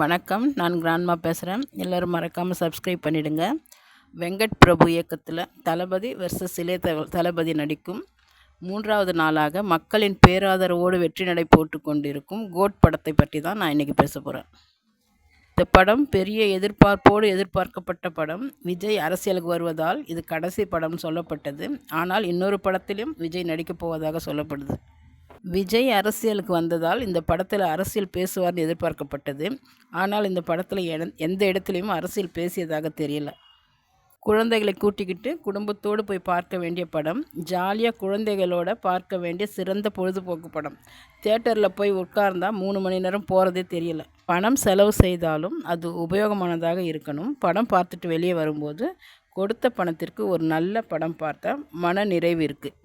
வணக்கம். நான் கிராண்ட்மா பேசுகிறேன் எல்லோரும் மறக்காமல் சப்ஸ்கிரைப் பண்ணிவிடுங்க வெங்கட் பிரபு இயக்கத்தில் தளபதி வெர்சஸ் இளைய தளபதி நடிக்கும் மூன்றாவது நாளாக மக்களின் பேராதரவோடு வெற்றி நடை போட்டு கொண்டிருக்கும் கோட் படத்தை பற்றி தான் நான் இன்றைக்கி பேச போகிறேன் இந்த படம் பெரிய எதிர்பார்ப்போடு எதிர்பார்க்கப்பட்ட படம். விஜய் அரசியலுக்கு வருவதால் இது கடைசி படம் சொல்லப்பட்டது. ஆனால் இன்னொரு படத்திலும் விஜய் நடிக்கப் போவதாக சொல்லப்படுது. விஜய் அரசியலுக்கு வந்ததால் இந்த படத்தில் அரசியல் பேசுவார்னு எதிர்பார்க்கப்பட்டது. ஆனால் இந்த படத்தில் எந்த இடத்துலையும் அரசியல் பேசியதாக தெரியல. குழந்தைகளை கூட்டிக்கிட்டு குடும்பத்தோடு போய் பார்க்க வேண்டிய படம் ஜாலியாக குழந்தைகளோட பார்க்க வேண்டிய சிறந்த பொழுதுபோக்கு படம். தேட்டரில் போய் உட்கார்ந்தா மூணு மணி நேரம் போகிறதே தெரியல. பணம் செலவு செய்தாலும் அது உபயோகமானதாக இருக்கணும். படம் பார்த்துட்டு வெளியே வரும்போது கொடுத்த பணத்திற்கு ஒரு நல்ல படம் பார்த்தா மன நிறைவு இருக்குது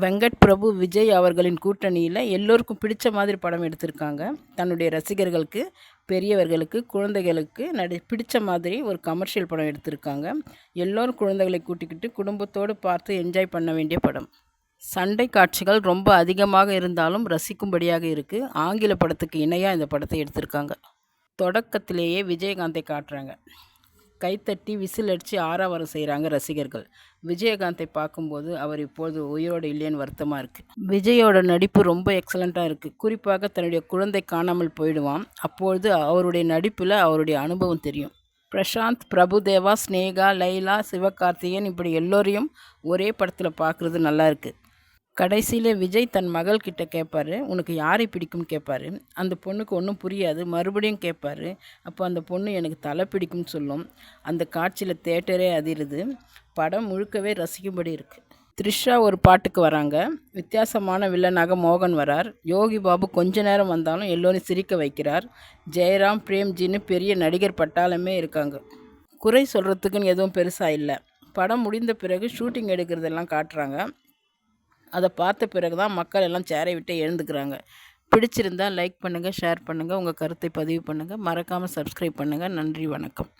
வெங்கட் பிரபு விஜய் அவர்களின் கூட்டணியில் எல்லோருக்கும் பிடிச்ச மாதிரி படம் எடுத்திருக்காங்க. தன்னுடைய ரசிகர்களுக்கு பெரியவர்களுக்கு குழந்தைகளுக்கு நடி பிடிச்ச மாதிரி ஒரு கமர்ஷியல் படம் எடுத்திருக்காங்க. எல்லோரும் குழந்தைகளை கூட்டிக்கிட்டு குடும்பத்தோடு பார்த்து என்ஜாய் பண்ண வேண்டிய படம். சண்டை காட்சிகள் ரொம்ப அதிகமாக இருந்தாலும் ரசிக்கும்படியாக இருக்குது ஆங்கில படத்துக்கு இணையாக இந்த படத்தை எடுத்திருக்காங்க. தொடக்கத்திலேயே விஜயகாந்தை காட்டுறாங்க. கைத்தட்டி விசில் அடித்து ஆறாவரம் செய்கிறாங்க ரசிகர்கள். விஜயகாந்தை பார்க்கும்போது அவர் இப்போது உயிரோடு இல்லைன்னு வருத்தமாக இருக்குது விஜயோட நடிப்பு ரொம்ப எக்ஸலண்ட்டாக இருக்குது குறிப்பாக தன்னுடைய குழந்தை காணாமல் போயிடுவான். அப்பொழுது அவருடைய நடிப்பில் அவருடைய அனுபவம் தெரியும். பிரசாந்த் பிரபுதேவா ஸ்னேகா லைலா சிவகார்த்திகேயன் இப்படி எல்லோரையும் ஒரே படத்தில் பார்க்குறது நல்லா இருக்குது கடைசியில் விஜய் தன் மகள் கிட்ட கேட்பார் உனக்கு யாரை பிடிக்கும்னு கேட்பாரு அந்த பொண்ணுக்கு ஒன்றும் புரியாது. மறுபடியும் கேட்பாரு அப்போ அந்த பொண்ணு எனக்கு தலை பிடிக்கும்னு சொல்லும். அந்த காட்சியில் தேட்டரே அதிருது. படம் முழுக்கவே ரசிக்கும்படி இருக்குது த்ரிஷா ஒரு பாட்டுக்கு வராங்க. வித்தியாசமான வில்லனாக மோகன் வரார். யோகி பாபு கொஞ்ச நேரம் வந்தாலும் எல்லோரும் சிரிக்க வைக்கிறார். ஜெயராம் பிரேம்ஜின்னு பெரிய நடிகர் பட்டாளமே இருக்காங்க. குறை சொல்கிறதுக்குன்னு எதுவும் பெருசாக இல்லை. படம் முடிந்த பிறகு ஷூட்டிங் எடுக்கிறதெல்லாம் காட்டுறாங்க. அதை பார்த்த பிறகு தான் மக்கள் எல்லாம் சேரை விட்டு எழுந்துக்கிறாங்க. பிடிச்சிருந்தால் லைக் பண்ணுங்கள் ஷேர் பண்ணுங்கள் உங்கள் கருத்தை பதிவு பண்ணுங்கள் மறக்காமல் சப்ஸ்கிரைப் பண்ணுங்கள் நன்றி வணக்கம்.